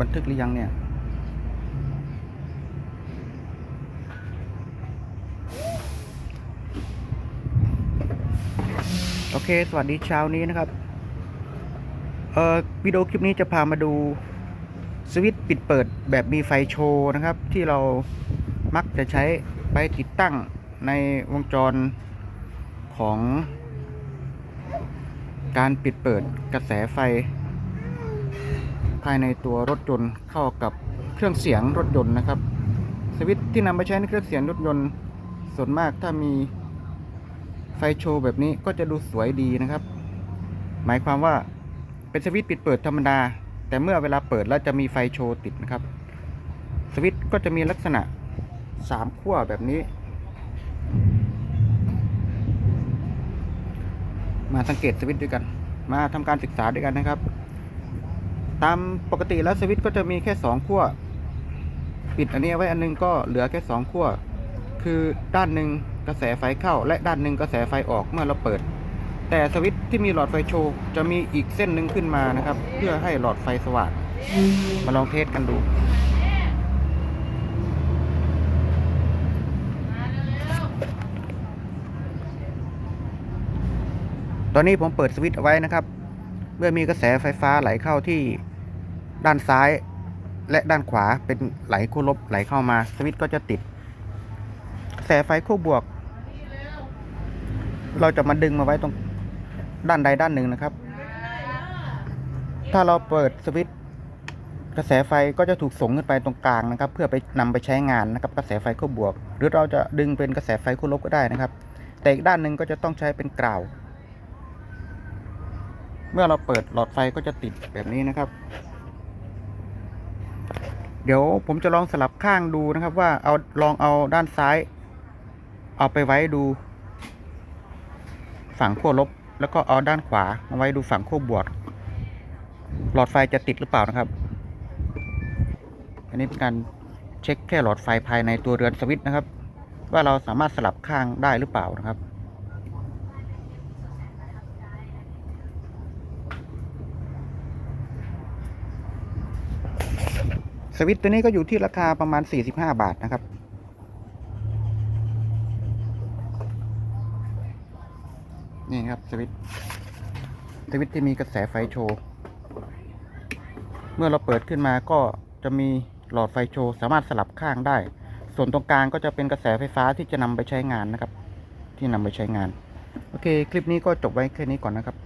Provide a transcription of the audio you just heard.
บันทึกหรือยังเนี่ย โอเค สวัสดีเช้านี้นะครับ เอ่อวิดีโอคลิปนี้จะพามาดูสวิตช์ปิดเปิดแบบมีไฟโชว์นะครับ ที่เรามักจะใช้ไปติดตั้งในวงจรของการปิดเปิดกระแสไฟ ภายในตัวรถยนต์เข้ากับเครื่องเสียงรถยนต์นะครับ สวิตช์ที่นำไปใช้ในเครื่องเสียงรถยนต์ส่วนมากถ้ามีไฟโชว์แบบนี้ก็จะดูสวยดีนะครับ หมายความว่าเป็นสวิตช์ปิดเปิดธรรมดา แต่เมื่อเวลาเปิดแล้วจะมีไฟโชว์ติดนะครับ สวิตช์ก็จะมีลักษณะสามขั้วแบบนี้ มาสังเกตสวิตช์ด้วยกัน มาทำการศึกษาด้วยกันนะครับ ตามปกติแล้วสวิตช์ก็จะมีแค่สองขั้วปิดอันนี้ไว้อันนึงก็เหลือแค่สองขั้วคือด้านหนึ่งกระแสไฟเข้า และด้านหนึ่งกระแสไฟออกเมื่อเราเปิด แต่สวิตช์ที่มีหลอดไฟโชว์จะมีอีกเส้นหนึ่งขึ้นมานะครับ เพื่อให้หลอดไฟสว่างมาลองเทสกันดูตอนนี้ผมเปิดสวิตช์เอาไว้นะครับ เมื่อมีกระแสไฟฟ้าไหลเข้าที่ ด้านซ้ายและด้านขวาเป็นไหลคู่ลบไหลเข้ามา สวิตช์ก็จะติดกระแสไฟคู่บวก เราจะมาดึงมาไว้ตรงด้านใดด้านหนึ่งนะครับ ถ้าเราเปิดสวิตช์กระแสไฟก็จะถูกส่งขึ้นไปตรงกลางนะครับ เพื่อไปนำไปใช้งานนะครับ กระแสไฟคู่บวก หรือเราจะดึงเป็นกระแสไฟคู่ลบก็ได้นะครับ แต่อีกด้านหนึ่งก็จะต้องใช้เป็นกราว เมื่อเราเปิดหลอดไฟก็จะติดแบบนี้นะครับ เดี๋ยวผมจะลองสลับข้างดูนะครับว่าเอาลองเอาด้านซ้าย เอาไปไว้ดู ฝั่งขั้วลบ แล้วก็เอาด้านขวามาไว้ดูฝั่งขั้วบวกหลอดไฟจะติดหรือเปล่านะครับ อันนี้เป็นการเช็คแค่หลอดไฟภายในตัวเรือนสวิตช์นะครับ ว่าเราสามารถสลับข้างได้หรือเปล่านะครับ ส วิตตัวนี้ก็อยู่ที่ราคาประมาณ 45 บาทนะครับ นี่ครับสวิตสวิตที่มีกระแสไฟโชว์ เมื่อเราเปิดขึ้นมาก็จะมีหลอดไฟโชว์ สามารถสลับข้างได้ ส่วนตรงกลางก็จะเป็นกระแสไฟฟ้าที่จะนำไปใช้งานนะครับ ที่นำไปใช้งาน โอเค คลิปนี้ก็จบไว้แค่นี้ก่อนนะครับ